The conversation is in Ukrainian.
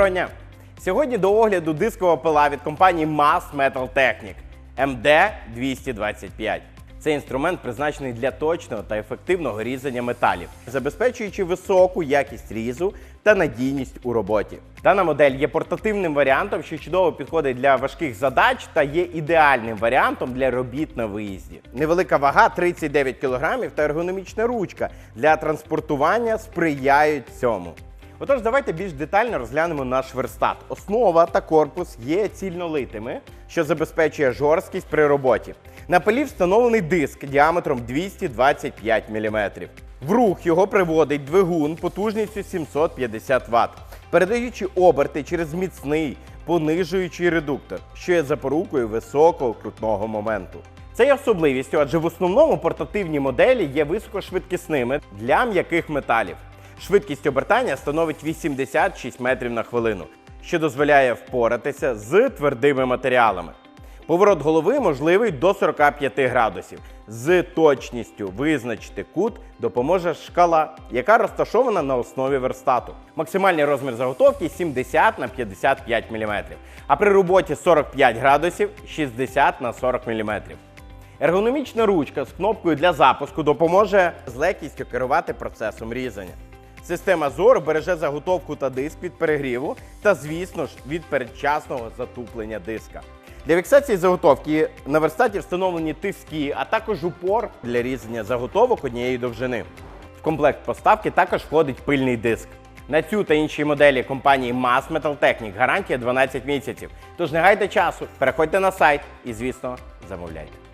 Доброго дня! Сьогодні до огляду дискова пила від компанії Mass Metal Technic MD225. Цей інструмент призначений для точного та ефективного різання металів, забезпечуючи високу якість різу та надійність у роботі. Дана модель є портативним варіантом, що чудово підходить для важких задач та є ідеальним варіантом для робіт на виїзді. Невелика вага 39 кг та ергономічна ручка для транспортування сприяють цьому. Отож, давайте більш детально розглянемо наш верстат. Основа та корпус є цільнолитими, що забезпечує жорсткість при роботі. На пилі встановлений диск діаметром 225 мм. В рух його приводить двигун потужністю 750 Вт, передаючи оберти через міцний понижуючий редуктор, що є запорукою високого крутного моменту. Це є особливістю, адже в основному портативні моделі є високошвидкісними для м'яких металів. Швидкість обертання становить 86 метрів на хвилину, що дозволяє впоратися з твердими матеріалами. Поворот голови можливий до 45 градусів. З точністю визначити кут допоможе шкала, яка розташована на основі верстату. Максимальний розмір заготовки 70 на 55 мм, а при роботі 45 градусів 60 на 40 мм. Ергономічна ручка з кнопкою для запуску допоможе з легкістю керувати процесом різання. Система зору береже заготовку та диск від перегріву та, звісно ж, від передчасного затуплення диска. Для фіксації заготовки на верстаті встановлені тиски, а також упор для різання заготовок однієї довжини. В комплект поставки також входить пильний диск. На цю та інші моделі компанії Mass Metal Technic гарантія 12 місяців. Тож не гайте часу, переходьте на сайт і, звісно, замовляйте.